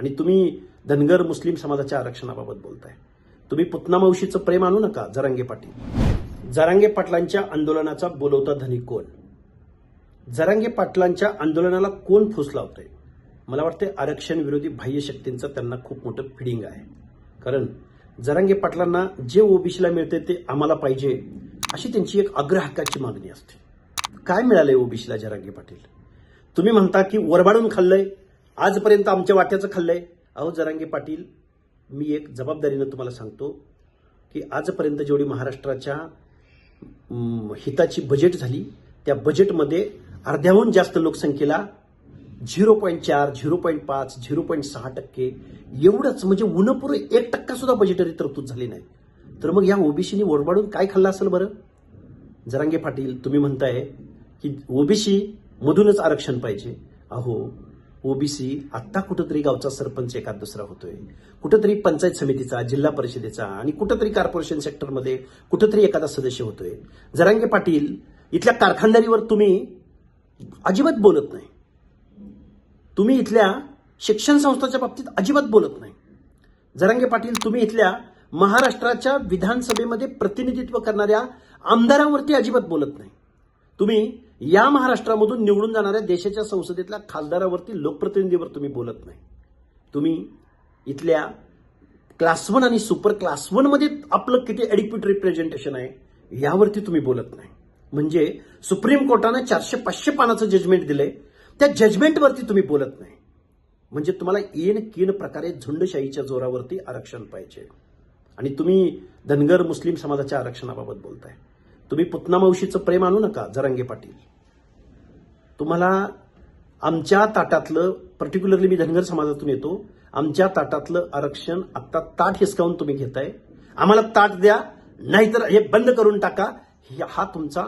आणि तुम्ही धनगर मुस्लिम समाजाच्या आरक्षणाबाबत बोलताय. तुम्ही पुतना मावशीचं प्रेम आणू नका जरांगे पाटील. जरांगे पाटलांच्या आंदोलनाचा बोलवता धनी कोण? जरांगे पाटलांच्या आंदोलनाला कोण फुस लावतंय? मला वाटतं आरक्षण विरोधी बाह्य शक्तींचं त्यांना खूप मोठं फिडिंग आहे. कारण जरांगे पाटलांना जे ओबीसीला मिळते ते आम्हाला पाहिजे अशी त्यांची एक अग्रहक्काची मागणी असते. काय मिळालंय ओबीसीला जरांगे पाटील? तुम्ही म्हणता की वरबाडून खाल्लंय आजपर्यंत आमच्या वाट्याचं खाल्लंय. अहो जरांगे पाटील मी एक जबाबदारीनं तुम्हाला सांगतो की आजपर्यंत जेवढी महाराष्ट्राच्या हिताची बजेट झाली त्या बजेटमध्ये अर्ध्याहून जास्त लोकसंख्येला झिरो पॉईंट चार झिरो पॉईंट पाच झिरो पॉईंट सहा टक्के एवढंच म्हणजे उन्हपुरं एक टक्का सुद्धा बजेटरी तरतूद झाली नाही. तर मग या ओबीसीनी ओरबाडून काय खाल्लं असेल बरं? जरांगे पाटील तुम्ही म्हणताय की ओबीसी मधूनच आरक्षण पाहिजे. अहो ओबीसी आत्ता कुठंतरी गावचा सरपंच एखाद दुसरा होतोय. कुठंतरी पंचायत समितीचा जिल्हा परिषदेचा आणि कुठंतरी कॉर्पोरेशन सेक्टरमध्ये कुठंतरी एखादा सदस्य होतोय. जरांगे पाटील इथल्या कारखानदारीवर तुम्ही अजिबात बोलत नाही. तुम्ही इथल्या शिक्षण संस्थाच्या बाबतीत अजिबात बोलत नाही. जरांगे पाटील तुम्ही इथल्या महाराष्ट्राच्या विधानसभेमध्ये प्रतिनिधित्व करणाऱ्या आमदारांवरती अजिबात बोलत नाही. तुम्ही या महाराष्ट्रामधून निवडून जाणाऱ्या देशाच्या संसदेतल्या खासदारावरती लोकप्रतिनिधीवर तुम्ही बोलत नाही. तुम्ही इथल्या क्लास वन आणि सुपर क्लास वनमध्ये आपलं किती ॲडिक्युट रिप्रेझेंटेशन आहे यावरती तुम्ही बोलत नाही. म्हणजे सुप्रीम कोर्टानं चारशे पाचशे पानाचं जजमेंट दिलंय त्या जजमेंटवरती तुम्ही बोलत नाही. म्हणजे तुम्हाला येन कीन प्रकारे झुंडशाहीच्या जोरावरती आरक्षण पाहिजे. आणि तुम्ही धनगर मुस्लिम समाजाच्या आरक्षणाबाबत बोलताय. तुम्ही पुतना मावशीचं प्रेम आणू नका जरांगे पाटील. तुम्हाला आमच्या ताटातलं पर्टिक्युलरली मी धनगर समाजातून येतो आमच्या ताटातलं आरक्षण आता ताट हिसकावून तुम्ही घेताय. आम्हाला ताट द्या नाहीतर हे बंद करून टाका. हे- हा तुमचा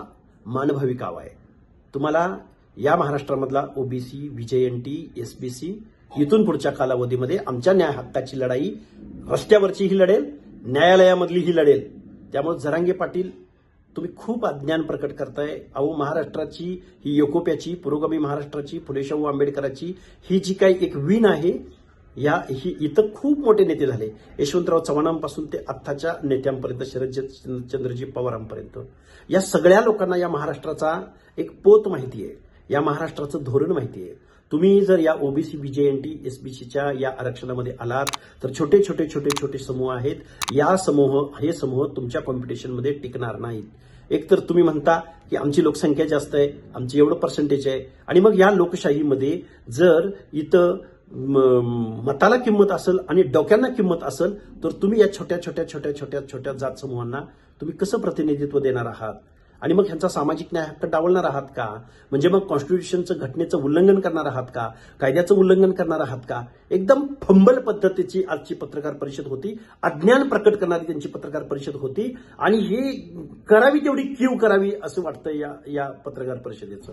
मानभावी काव आहे. तुम्हाला या महाराष्ट्रामधला ओबीसी व्हीजेएनटी एसबीसी इथून पुढच्या कालावधीमध्ये आमच्या न्याय हक्काची लढाई रस्त्यावरची ही लढेल न्यायालयामधली ही लढेल. त्यामुळे जरांगे पाटील तुम्ही खूप अज्ञान प्रकट करताय. अहो महाराष्ट्राची ही योकोप्याची पुरोगामी महाराष्ट्राची फुले शाहू आंबेडकराची ही जी काही एक विण आहे या ही इथं खूप मोठे नेते झाले. यशवंतराव चव्हाणांपासून ते आत्ताच्या नेत्यांपर्यंत शरदचंद्रजी पवारांपर्यंत. या सगळ्या लोकांना या महाराष्ट्राचा एक पोत माहिती आहे. या महाराष्ट्राचं धोरण माहिती आहे. तुम्ही जर या ओबीसी बीजेएनटी एसबीसीच्या या आरक्षणामध्ये आलात तर छोटे छोटे छोटे छोटे समूह आहेत. या समूह हे समूह तुमच्या कॉम्पिटिशनमध्ये टिकणार नाहीत. एक तर तुम्ही म्हणता की आमची लोकसंख्या जास्त आहे आमची एवढं पर्सेंटेज आहे. आणि मग या लोकशाहीमध्ये जर इथं मताला किंमत असेल आणि डोक्यांना किंमत असेल तर तुम्ही या छोट्या छोट्या छोट्या छोट्या छोट्या जात समूहांना तुम्ही कसं प्रतिनिधित्व देणार आहात? आणि मग ह्यांचा सामाजिक न्याय हक्क डावलणार आहात का? म्हणजे मग कॉन्स्टिट्यूशनचं घटनेचं उल्लंघन करणार आहात का? कायद्याचं उल्लंघन करणार आहात का? एकदम फंबल पद्धतीची आजची पत्रकार परिषद होती. अज्ञान प्रकट करणारी त्यांची पत्रकार परिषद होती. आणि हे करावी तेवढी क्यू करावी असं वाटतं या या पत्रकार परिषदेचं.